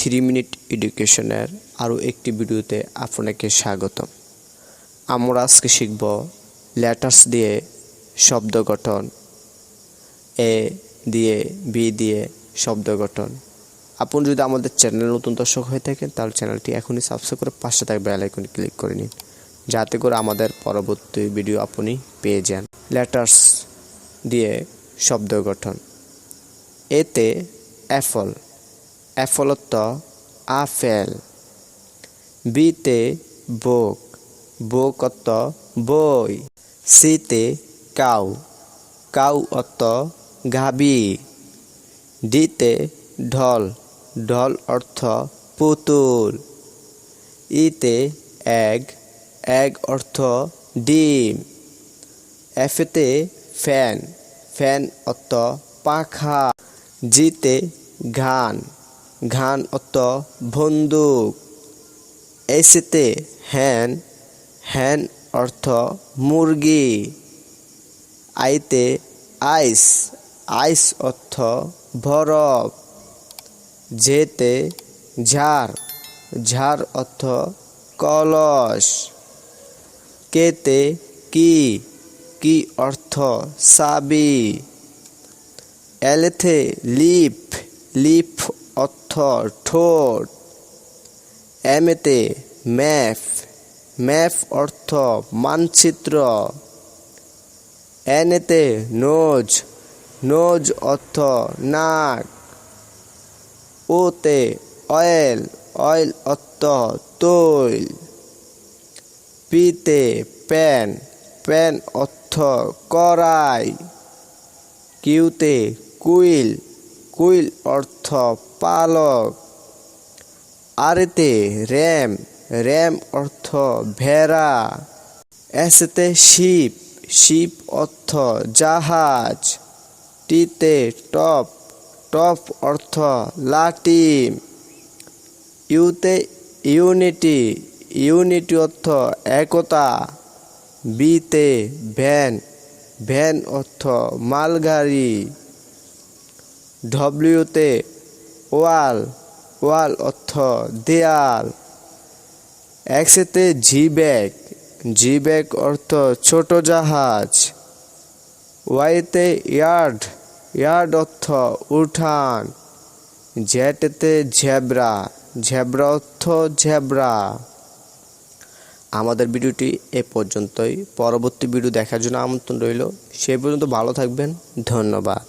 Three minute এডুকেশনের আরও একটি ভিডিওতে আপনাকে স্বাগতম। আমরা আজকে শিখব লেটার্স দিয়ে শব্দ গঠন, এ দিয়ে বি দিয়ে শব্দ গঠন। আপনি যদি আমাদের চ্যানেল নতুন দর্শক হয়ে থাকেন, তাহলে চ্যানেলটি এখনই সাবস্ক্রাইব করে পাশে থাকবে আইকনে ক্লিক করে নিন, যাতে করে আমাদের পরবর্তী ভিডিও আপনি পেয়ে যান। লেটার্স দিয়ে শব্দ গঠন, এতে অ্যাপল অ্যাপলত্ব আপেল বিতে বোক বোকত্ব বই। সিতে কাউ কাউ অর্থ গাবি ডিতে ঢল ঢল অর্থ পুতুল। ইতে এগ এগ অর্থ ডিম। এফেতে ফ্যান ফ্যান অর্থ পাখা। জিতে ঘান। ঘান অর্থ বন্দুক। এসেতে হ্যান হ্যান অর্থ মুরগি। আইতে আইস আইস অর্থ বরফ। যেতে ঝাড় ঝাড় অর্থ কলস। কেতে কি কি অর্থ সাবি। এলেথে লিপ লিপ অর্থ, ঠোঁট। এমেতে ম্যাপ ম্যাপ অর্থ মানচিত্র। এনেতে নোজ। নোজ অর্থ নাক। ওতে অয়েল। অয়েল অর্থ তৈল। পিতে প্যান। প্যান অর্থ কড়াই। কিউতে কুইল। কুইল অর্থ পালক। আরেতে র্যাম র্যাম অর্থ ভেড়া। এসেতে শিপ শিপ অর্থ জাহাজ। টিতে টপ টপ অর্থ লাটি ইউতে ইউনিটি ইউনিটি অর্থ একতা। বিতে ভ্যান ভ্যান অর্থ মালগাড়ি। ডব্লিউতে ওয়াল ওয়াল অর্থ দেয়াল। এক্সেতে জি ব্যাগ জি ব্যাগ অর্থ ছোট জাহাজ। ওয়াইতে ইয়ার্ড ইয়ার্ড অর্থ উঠান। জেটেতে ঝেব্রা ঝেব্রা অর্থ ঝেব্রা। আমাদের ভিডিওটি এ পর্যন্তই। পরবর্তী ভিডিও দেখার জন্য আমন্ত্রণ রইল। সেই পর্যন্ত ভালো থাকবেন। ধন্যবাদ।